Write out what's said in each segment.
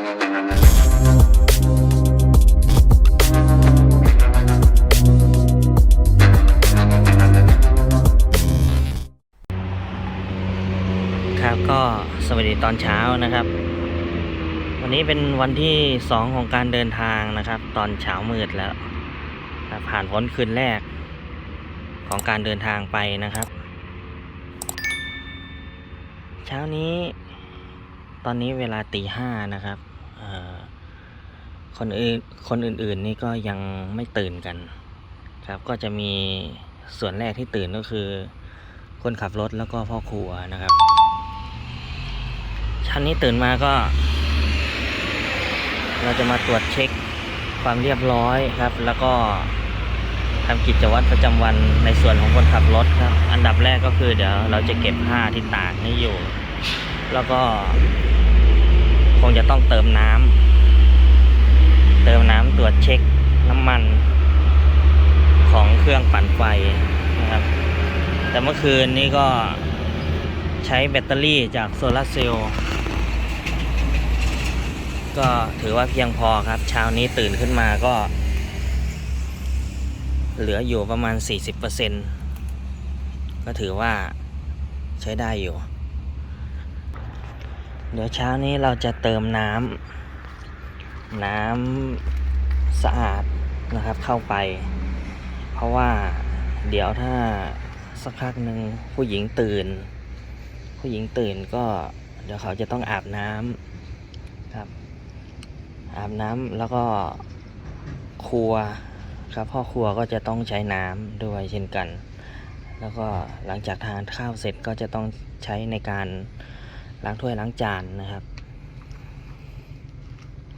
ครับก็สวัสดีตอนเช้านะครับ วันนี้เป็นวันที่สองของการเดินทางนะครับ ตอนเช้ามืดแล้วผ่านพ้นคืนแรกของการเดินทางไปนะครับ เช้านี้ ตอนนี้เวลาตีห้านะครับ คนอื่นคนอื่นๆนี่ก็ยังไม่ตื่นกัน ครับก็จะมีส่วนแรกที่ตื่นก็คือ คนขับรถแล้วก็พ่อครัวนะครับ ชั้นนี้ตื่นมาก็ เราจะมาตรวจเช็คความเรียบร้อยครับ แล้วก็ทำกิจวัตรประจำวันในส่วนของคนขับรถครับ อันดับแรกก็คือเดี๋ยวเราจะเก็บผ้าที่ตากนี่อยู่ แล้วก็ คงจะต้องเติมน้ำเติมน้ำตรวจเช็คน้ำมันของเครื่องปั่นไฟนะครับ แต่เมื่อคืนนี้ก็ใช้แบตเตอรี่จากโซลาร์เซลล์ก็ถือว่าเพียงพอครับเช้านี้ตื่นขึ้นมาก็ เหลืออยู่ประมาณ 40%ก็ถือว่าใช้ได้อยู่ เดี๋ยวเช้านี้เราจะเติมน้ำน้ำสะอาดนะครับเข้าไป เพราะว่าเดี๋ยวถ้าสักพักหนึ่งผู้หญิงตื่น ผู้หญิงตื่นก็เดี๋ยวเขาจะต้องอาบน้ำครับ อาบน้ำแล้วก็ครัวครับพ่อครัวก็จะต้องใช้น้ำด้วยเช่นกัน แล้วก็หลังจากทานข้าวเสร็จก็จะต้องใช้ในการ ล้างถ้วยล้างจานนะครับ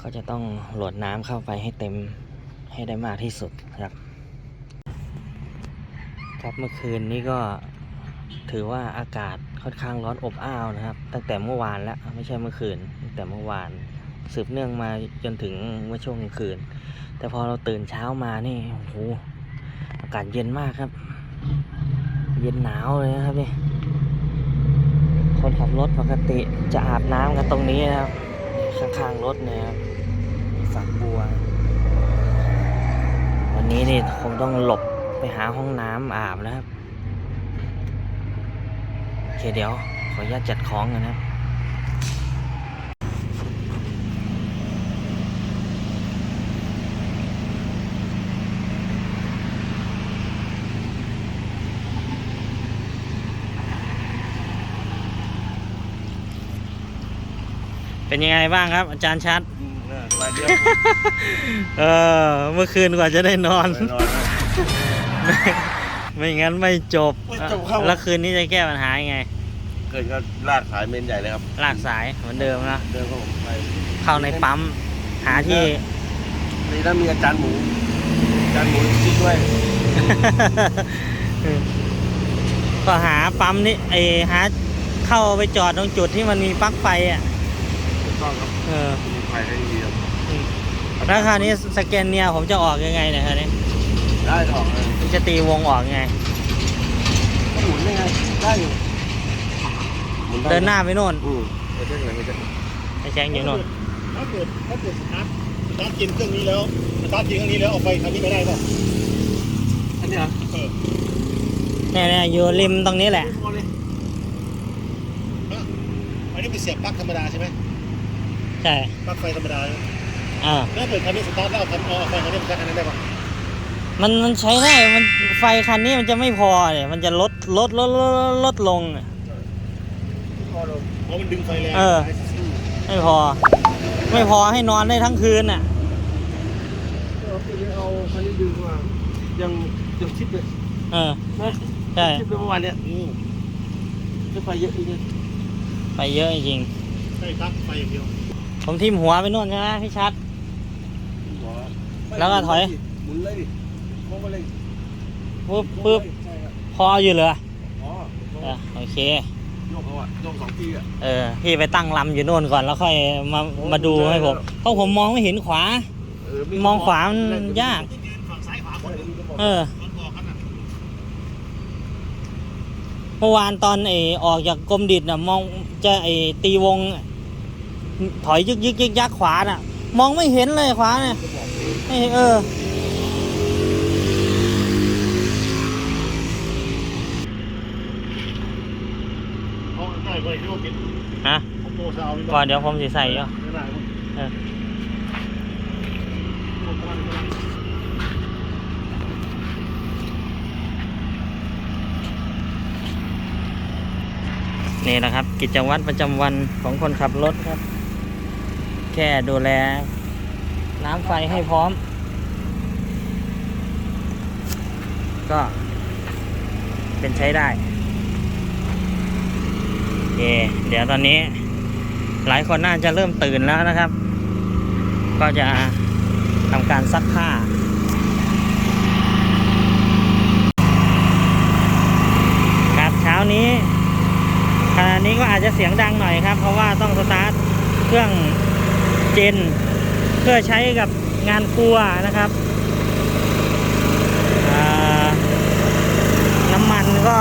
ก็จะต้องโหลดน้ำเข้าไปให้เต็มให้ได้มากที่สุดครับ ครับเมื่อคืนนี้ก็ถือว่าอากาศค่อนข้างร้อนอบอ้าวนะครับ ตั้งแต่เมื่อวานแล้วไม่ใช่เมื่อคืนแต่เมื่อวานสืบเนื่องมาจนถึงเมื่อช่วงกลางคืน แต่พอเราตื่นเช้ามานี่โอ้โหอากาศเย็นมากครับ เย็นหนาวเลยนะครับนี่ คนขับรถปกติจะอาบน้ำกันตรงนี้นะครับ ข้างๆรถเนี่ยครับฝักบัว วันนี้นี่คงต้องหลบไปหาห้องน้ำอาบนะครับ โอเคเดี๋ยวขออนุญาตจัดของกันนะครับ เป็นยังไงบ้างครับ อาจารย์ชัดมาเยอะเออ เมื่อคืนกว่าจะได้นอน ไปนอนนะไม่ไม่งั้นไม่จบ ไม่จบครับ แล้วคืนนี้จะแก้ปัญหายังไง เกิดก็ลากสายเมนใหญ่เลยครับลากสายเหมือนเดิมนะ เดินเข้าผมไปเข้าในปั๊ม หาที่ นี่ถ้ามีอาจารย์หมูอาจารย์หมูช่วยด้วยก็หาปั๊มนี่ไอหาเข้าไปจอดตรงจุดที่มันมีปลั๊กไฟอะถูก ต้องครับเออมีไฟให้ดีครับแล้วคราวนี้สแกนเนียผมจะออกยังไงเนี่ยคราวนี้ได้ถอกเลยผมจะตีวงออกยังไง ก็หมุนได้ไงได้อยู่มุไเดินหน้าไปโน่นอืมไม่ใช่ไหนไม่ใช่ไปแจ้งอยู่โน่นถ้าเกิดถ้าเกิดสตาร์ทสตาร์ทกินเครื่องนี้แล้วสตาร์ทกินเครื่องนี้แล้วเอาไฟคันนี้ไม่ได้ป่ะอันนี้เหรอเออเนี่ยเนี่ยอยู่ริมตรงนี้แหละพอเลยฮะอันนี้เป็นเสียบปลั๊กธรรมดาใช่ไหม ใช่ปลั๊กไฟธรรมดาอ่าถ้าเกิดคันนี้สตาร์ทแล้วเอาคันเอาไฟคันนี้มาใช้คันนั้นได้ป่ะมันมันใช้ได้มันไฟคันนี้มันจะไม่พอเนี่ยมันจะลดลดลดลดลดลงอะพอลงเพราะมันดึงไฟแรงเออ ไม่พอ ไม่พอให้นอนได้ทั้งคืนอะเอาไปเอาคันนี้ดึงมายังยังชิดเลยเออนะใช่ชิดเลยเมื่อวานเนี่ยอืมจะไปเยอะอีกเลย Ừ. ไปเยอะจริงใช่ครับไฟอย่างเดียวๆ ผมทิมหัวไปนู่นใช่ไหมพี่ชัดบอกาแล้วก็ถอย หมุนเลยดิมองไปเลยปึ๊บปึ๊บใช่ครับพออยู่เหรออ๋อเออโอเค โยกเขาอะโยกสองทีอะ เออ พี่ไปตั้งลำอยู่โน่นก่อนแล้วค่อยมามาดูให้ผมเพราะผมมองไม่เห็นขวาเออมองขวามันยากที่ยืนฝั่งซ้ายขวาคนเออตอนบอกกันน่ะเมื่อวานตอนไอออกจากกรมดิดน่ะมองจะไอตีวง ถอยยึกยึกยึกยักขวาน่ะ มองไม่เห็นเลยขวาเนี่ยไม่เออเอาง่ายไปที่ว่ากินฮะเอาโตซาวนี่ก่อนเดี๋ยวผมสิใส่เอะไม่ได้มั้งเออโตกำลังกำลังนี่นะครับ กิจวัตรประจำวันของคนขับรถครับ แค่ดูแล น้ำไฟให้พร้อม ก็เป็นใช้ได้โอเคเดี๋ยวตอนนี้ หลายคนน่าจะเริ่มตื่นแล้วนะครับ ก็จะทำการซักผ้าครับเช้านี้ขณะนี้ก็อาจจะเสียงดังหน่อยครับ เพราะว่าต้องสตาร์ทเครื่อง เจน เพื่อใช้กับงานครัวนะครับน้ำมันก็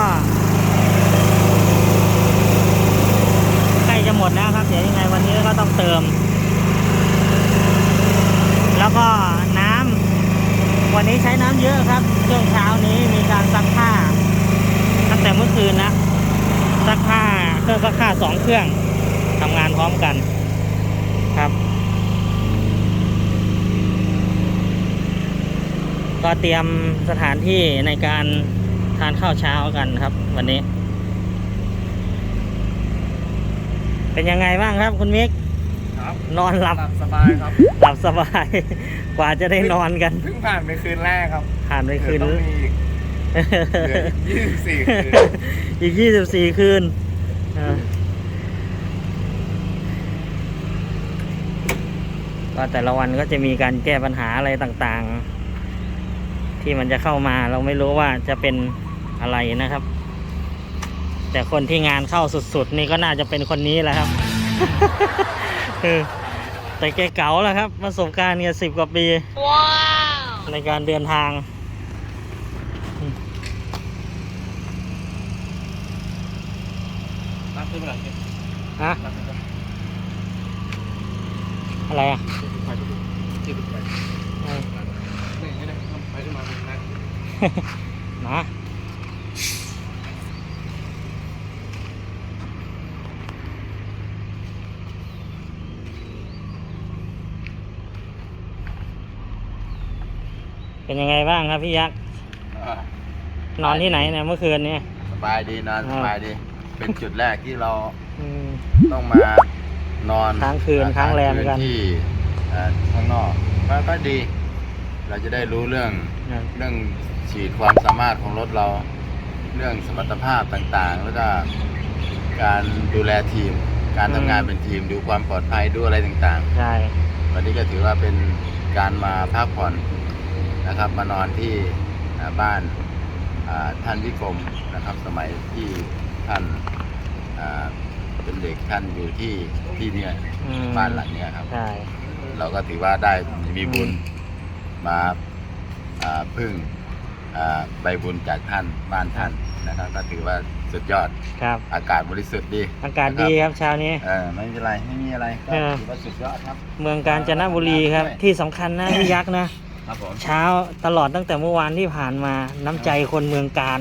ใกล้จะหมดแล้วครับ เดี๋ยวยังไงวันนี้ก็ต้องเติม แล้วก็น้ำวันนี้ใช้น้ำเยอะครับช่วงเช้านี้มีการซักผ้า ตั้งแต่เมื่อคืนนะซักผ้าเครื่องซักผ้าสองเครื่องทำงานพร้อมกันครับ ก็เตรียมสถานที่ในการทานข้าวเช้ากันครับ วันนี้ เป็นยังไงบ้างครับคุณมิกครับนอนหลับหลับสบายครับหลับสบาย กว่าจะได้นอนกันเพิ่งผ่านไปคืนแรกครับ ผ่านไปคืนเดี๋ยวต้องมีอีกเหลือยี่สิบสี่คืนอีกยี่สิบสี่คืนเออก็แต่ละวันก็จะมีการแก้ปัญหาอะไรต่างๆ ที่มันจะเข้ามาเราไม่รู้ว่าจะเป็นอะไรนะครับ แต่คนที่งานเข้าสุดๆ นี่ก็น่าจะเป็นคนนี้แหละครับเออแต่แกเก๋าแล้วครับ ประสบการณ์เนี่ยสิบกว่าปีในการเดินทางรับขึ้นมาหน่อยฮะรับขึ้นมาอะไรอะ ไปทุกที่ทุกไป เออ นี่ไม่ได้ต้องไปขึ้นมาเป็นนัก มาเป็นยังไงบ้างครับพี่ยักษ์อ่านอนที่ไหนเนี่ยเมื่อคืนเนี่ยสบายดีนอนอ่าสบายดี เป็นจุดแรกที่เราอืมต้องมานอนค้างคืนอ่ค้างแรมกันที่อ่าข้างนอกก็ก็ดี เราจะได้รู้เรื่องครับเรื่อง ฉีดความสามารถของรถเราเรื่องสมรรถภาพต่างๆ แล้วก็การดูแลทีม การทำงานเป็นทีมดูความปลอดภัยดูอะไรต่างใช่ ๆ วันนี้ก็ถือว่าเป็นการมาพักผ่อนนะครับ มานอนที่อ่าบ้านอ่าท่านวิกรมนะครับ สมัยที่ท่านอ่าเป็นเด็กท่านอยู่ที่ที่เนี่ยอืม บ้านหลังเนี้ยครับ ใช่ เราก็ถือว่าได้มีบุญมาอ่าพึ่งอ่า ใบบุญจากท่านบ้านท่านนะครับ ก็ถือว่าสุดยอดครับ อากาศบริสุทธิ์ดีอากาศดีครับเช้านี้เออไม่เป็นไรไม่มีอะไรก็เออถือว่าสุดยอดครับ เมืองกาญจนบุรีครับ ที่สำคัญนะพี่ยักษ์นะครับผมเช้าตลอดตั้งแต่เมื่อวานที่ผ่านมาน้ำใจคนเมืองการ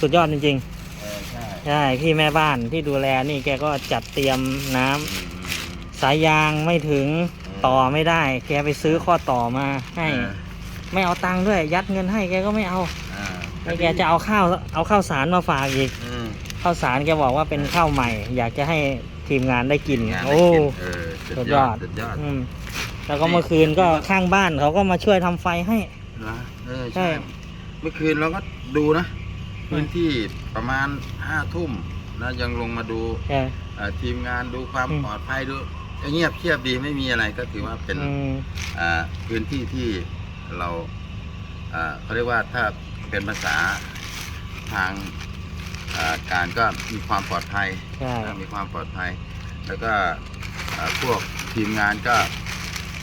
สุดยอดจริงเออใช่ๆใช่พี่แม่บ้านที่ดูแลนี่แกก็จัดเตรียมน้ำอืมสายยางไม่ถึงอืมต่อไม่ได้ แกไปซื้อข้อต่อมาให้เออ ไม่เอาตังค์ด้วย ยัดเงินให้แกก็ไม่เอาอ่าแล้วแกจะเอาข้าวเอาข้าวสารมาฝากอีกอืมข้าวสารแกบอกว่าเป็นข้าวใหม่ อยากจะให้ทีมงานได้กิน งานได้โอ้ กินเออสุสุดดยยออดด สุดยอดอืมแล้วก็เมื่อคืนก็ข้างบ้านเขาก็มาช่วยทำไฟให้ นะเออใช่ ใช่ เมื่อคืนเราก็ดูนะพื้นที่ประมาณห้าทุ่มนะยังลงมาดูแกเอ่อทีมงานดูความอืม ปลอดภัยดูก็เงียบเชียบดีไม่มีอะไรก็ถือว่าเป็น อืม อ่าพื้นที่ที่ เราอ่าเขาเรียกว่าถ้าเป็นภาษาทางอ่าการก็มีความปลอดภัยใช่นะมีความปลอดภัย แล้วก็อ่าพวกทีมงานก็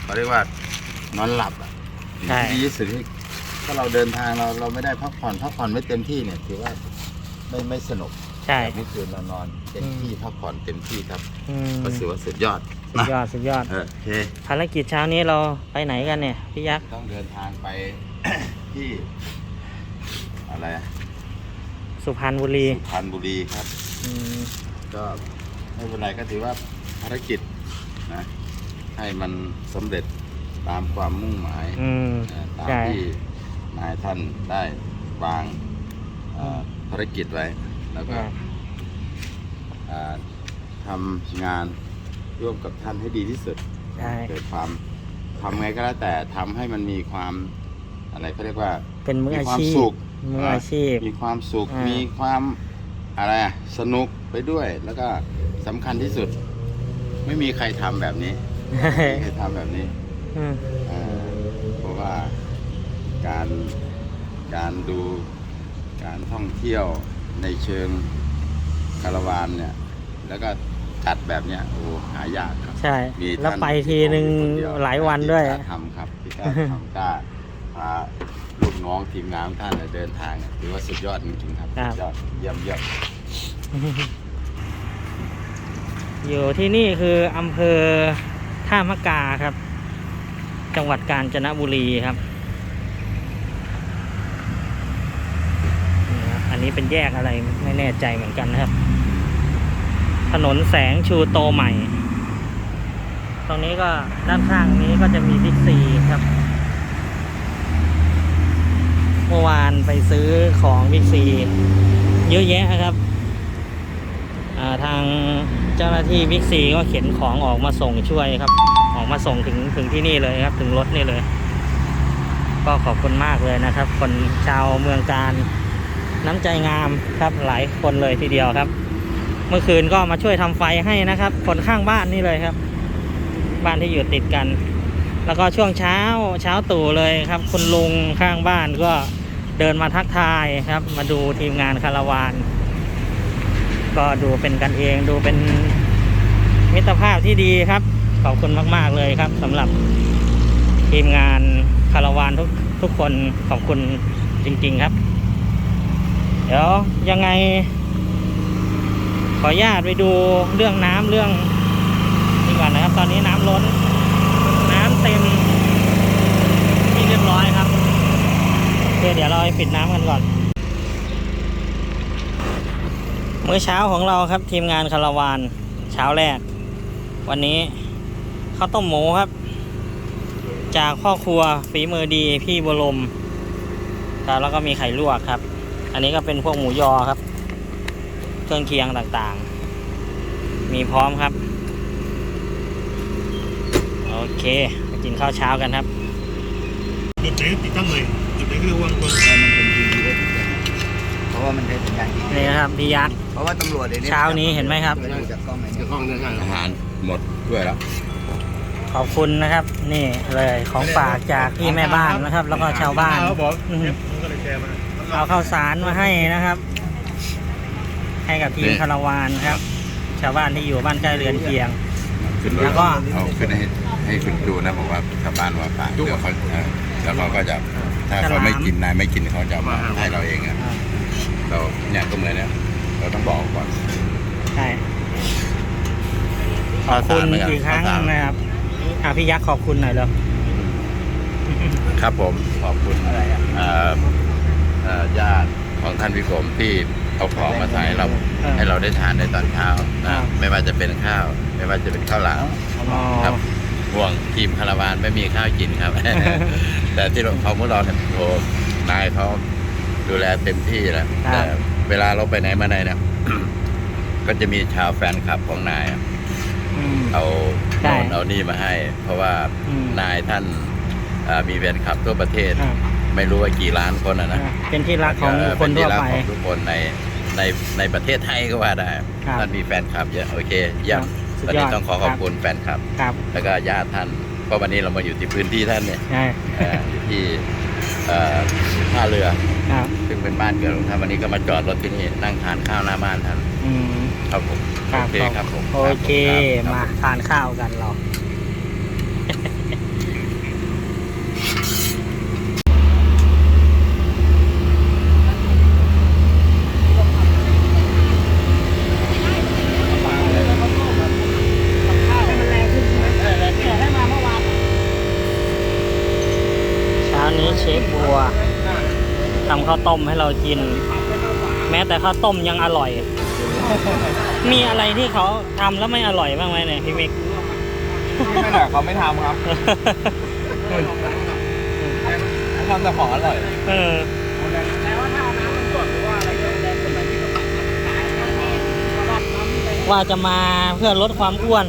เขาเรียกว่านอนหลับอะใช่ดีที่สุดที่ถ้าเราเดินทางเราเราไม่ได้พักผ่อนพักผ่อนไม่เต็มที่เนี่ยถือว่าไม่ไม่สนุก ใช่แต่เมื่อคืนเรานอนเต็มที่พักผ่อนเต็มที่ครับ อืมก็ถือว่าสุดยอดสุดยอดสุดยอด เออโอเค ภารกิจเช้านี้เราไปไหนกันเนี่ยพี่ยักษ์ ต้องเดินทางไป ที่ อะไรอะสุพรรณบุรีสุพรรณบุรีครับ อืมก็ไม่เป็นไรก็ถือว่าภารกิจนะ ให้มันสำเร็จตามความมุ่งหมายอืม เอ่อตามใช่ ที่นายท่านได้วางเอ่อภารกิจไว้ แล้วก็ใช่เอ่อทำงานร่วมกับท่านให้ดีที่สุดใช่เกิดความทำไงก็แล้วแต่ทำให้มันมีความอะไรเขาเรียกว่าเป็นมืออามีความชีพสุขมืออาชีพ มีความสุขอ่ามีมีความอะไรอะสนุกไปด้วย แล้วก็สำคัญที่สุด ไม่มีใครทำแบบนี้ไม่มีใครทำแบบนี้อืมอ่าเพราะว่าการการดูการท่องเที่ยว ในเชิงคาราวานเนี่ย แล้วก็จัดแบบเนี้ยโอ้หายากครับใช่ มีแล้วท่านไปทีหนึ่งคนเดีวหลายวันด้วย ที่กล้าทำครับที่กล้าทำกล้าพาลูกน้องทีมงานท่านเดินทางถือว่าสุดยอดจริงๆครับครับ สุดยอดเยี่ยมเยี่ยมอยู่ที่นี่คืออำเภอท่ามะกาครับ จังหวัดกาญจนบุรีครับ นี้เป็นแยกอะไรไม่แน่ใจเหมือนกันนะครับ ถนนแสงชูโตใหม่ ตรงนี้ก็ด้านข้างนี้ก็จะมีบิ๊กซีครับ เมื่อวานไปซื้อของบิ๊กซีเยอะแยะครับาทางเจ้าหน้าที่บิ๊กซีก็เข็นของออกมาส่งช่วยครับ ออกมาส่งถึงถึงที่นี่เลยครับ ถึงรถนี่เลย ก็ขอบคุณมากเลยนะครับ คนชาวเมืองการ น้ำใจงามครับหลายคนเลยทีเดียวครับ เมื่อคืนก็มาช่วยทำไฟให้นะครับ คนข้างบ้านนี่เลยครับ บ้านที่อยู่ติดกัน แล้วก็ช่วงเช้าเช้าตู่เลยครับ คุณลุงข้างบ้านก็เดินมาทักทายครับ มาดูทีมงานคาราวานก็ดูเป็นกันเองดูเป็นมิตรภาพที่ดีครับ ขอบคุณมาก ๆ เลยครับสำหรับทีมงานคาราวานทุกทุกคนขอบคุณจริง ๆ ครับ ดี๋ยวยังไง ขออนุญาตไปดูเรื่องน้ำเรื่องนี่ก่อนนะครับ ตอนนี้น้ำล้น น้ำเต็มที่เรียบร้อยครับเคเดี๋ยวเราไปปิดน้ำกันก่อนมื้อเช้าของเราครับทีมงานคาราวานเช้าแรก วันนี้ข้าวต้มหมูครับ จากพ่อครัวฝีมือดีพี่บรมครับแล้วก็มีไข่ลวกครับ อันนี้ก็เป็นพวกหมูยอครับ เครื่องเคียงต่างๆ มีพร้อมครับ โอเคไปกินข้าวเช้ากันครับจุดไหนติดตั้งเลยจุดไหนก็เรียกวางตัวมันเป็น GPS เพราะว่ามันใช้สัญญาณ GPS นี่นะครับพี่ยักษ์เพราะว่าตำรวจเดี๋ยวนี้เช้านี้เห็นไหมครับดูจากกล้องไหนจะกล้องเนี่ยใช่อาหารหมดด้วยแล้วขอบคุณนะครับ นี่เลยของฝากจากพี่แม่บ้านนะครับ แล้วก็ชาวบ้านเขาบอกอืมผมก็เลยแชร์มา เอาข้าวสารมาให้นะครับ ให้กับทีมนี่ คาราวานครับ ชาวบ้านที่อยู่บ้านใกล้เรือนเคียง ขึ้นรถแล้วก็ เอาขึ้นให้ให้คุณดูนะบอกว่าชาวบ้านว่าฝากเดี๋ยวเขาเออแล้วเขาก็จะถ้าเขาไม่กินนายไม่กินเขาจะเอามาให้เราเองอะเราเนี่ยก็เหมือนเนี่ยเราต้องบอกก่อน ใช่ขอบคุณข้าวสารไหมครับอีกครั้งข้าวสาร นะครับอะพี่ยักษ์ขอบคุณหน่อยเลยครับผมขอบคุณอะไรอะ เอ่อ ญาติของท่านวิกรมที่เอาของมาใส่ให้เราให้เราได้ทานในตอนเช้านะไม่ว่าจะเป็นข้าว ไม่ว่าจะเป็นข้าวหลามอ๋อครับห่วงทีมคาราวานไม่มีข้าวกินครับ แต่ที่เราเขาพวกเราเนี่ยโอ้นายเขาดูแลเต็มที่แล้วแต่เวลาเราไปไหนมาไหนเนี่ยก็จะมีชาวแฟนคลับของนายอะอืมเอาใช่โน่นเอานี่มาให้ เพราะว่าอืมนายท่านอ่ามีแฟนคลับทั่วประเทศอะ ไม่รู้ว่ากี่ล้านคนอะนะอะเป็นที่รักของเคนทั่วเป็ไปที่รักของทุกคนในในในประเทศไทยก็ว่าได้ครับท่านมีแฟนคลับเยอะโอเคเยี่ยมสุดตอนยอนี้ดต้องขอขอบคุณแฟนคลับครับ แล้วก็ญาติท่านเพราะวันนี้เรามาอยู่ที่พื้นที่ท่านเนี่ยใช่เอ่ออยู่ที่เอ่อท่าเรือครับซึ่งเป็นบ้านเกิดของท่านวันนี้ก็มาจอดรถที่นี่นั่งทานข้าวหน้าบ้านท่านอืมครับผมครับโอเคครับผมโอเคครับมาทานข้าวกันเรา เชฟบัวทำข้าวต้มให้เรากิน แม้แต่ข้าวต้มยังอร่อย มีอะไรที่เขาทำแล้วไม่อร่อยบ้างไหมเนี่ยพี่มิก ไม่หรอกเขาไม่ทำครับทำแต่ของอร่อย เออ ว่าจะมาเพื่อลดความอ้วน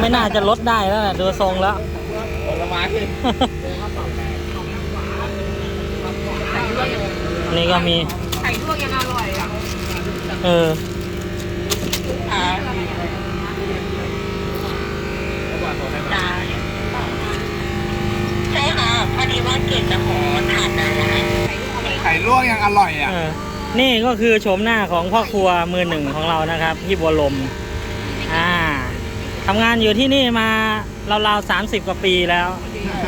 ไม่น่าจะลดได้แล้วแหละดูทรงแล้ว ผลไม้ นี่ก็มี ไข่ลวกยังอร่อยอะเออ จ้าใช่ค่ะ พอดีว่าเกดจะขอถาดนั้นนะคะไข่ลวกยังอร่อยอะ เออ นี่ก็คือโฉมหน้าของพ่อครัวมือหนึ่งของเรานะครับพี่บัวลม อ่าทำงานอยู่ที่นี่มาราวๆสามสิบกว่าปีแล้วแ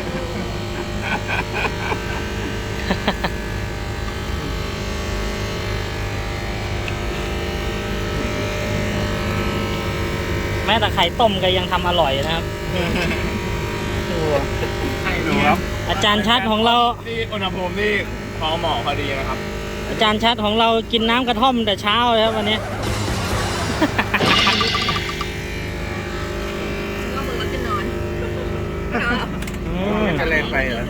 ม้แต่ไข่ต้มก็ยังทำอร่อยนะครับดูดูครับอาจารย์ชัดของเรา นี่อุณหภูมินี่พอเหมาะพอดีนะครับ อาจารย์ชัดของเรากินน้ำกระท่อมแต่เช้าเลยครับวันนี้ ก็มือรถจะนอนอืมจะเล่นไปเหรอ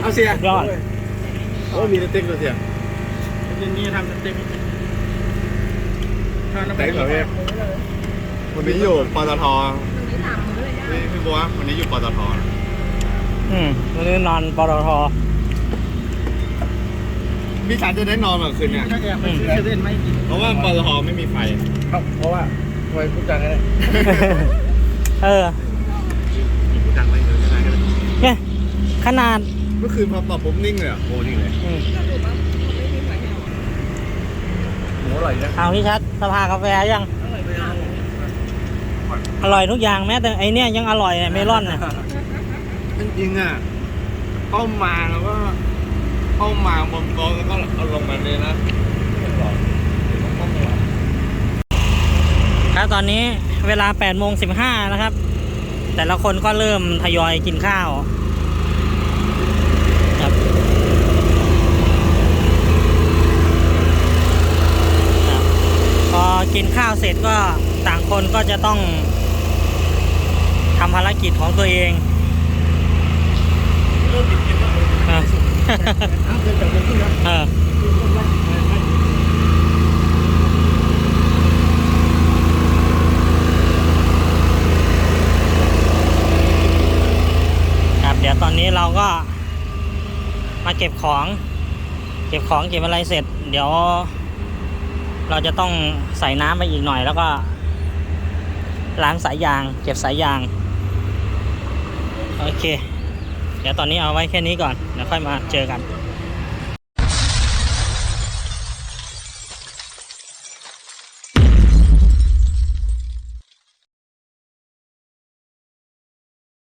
เอาเสียยอด โอ้มีสเต็กด้วยเสียนี่ทำสเต็ก เต็กเหรอพี่วันนี้อยู่ปตทไม่ทำเลยนะนี่พี่บัววันนี้อยู่ปตทอืมวันนี้นอนปตทพี่ชายจะได้นอนเมื่อคืนเนี่ยถ้าแกไปซื้อเซเว่นไม่กินเพราะว่าปตทไม่มีไฟ เพราะว่าไว้พูดจังกันเลยเออพูดดังไปเลยไม่ได้ก็ได้เนี่ยขนาดเมื่อคืนพอตอบปุ๊บนิ่งเลยอะโอ้นิ่งเลยอืมหมูอร่อยนะเอาพี่ชัด สภากาแฟยัง อร่อยทุกอย่างแม้แต่ไอเนี้ยยังอร่อยเนี่ยเมลอนเนี่ยจริงๆอะต้มมาแล้วก็ต้มมาบนโต๊ะแล้วก็เอาลงมาเลยนะครับตอนนี้เวลา8โมง15นะครับ แต่ละคนก็เริ่มทยอยกินข้าวครับครับพอ กินข้าวเสร็จก็ต่างคนก็จะต้องทำภารกิจของตัวเองอะ เออครับเดี๋ยวตอนนี้เราก็มาเก็บของ เก็บของเก็บอะไรเสร็จ เดี๋ยว เราจะต้องใส่น้ำไปอีกหน่อย แล้วก็ ล้างสายยาง เก็บสายยาง โอเค เดี๋ยวตอนนี้เอาไว้แค่นี้ก่อนเดี๋ยวค่อยมาเจอกัน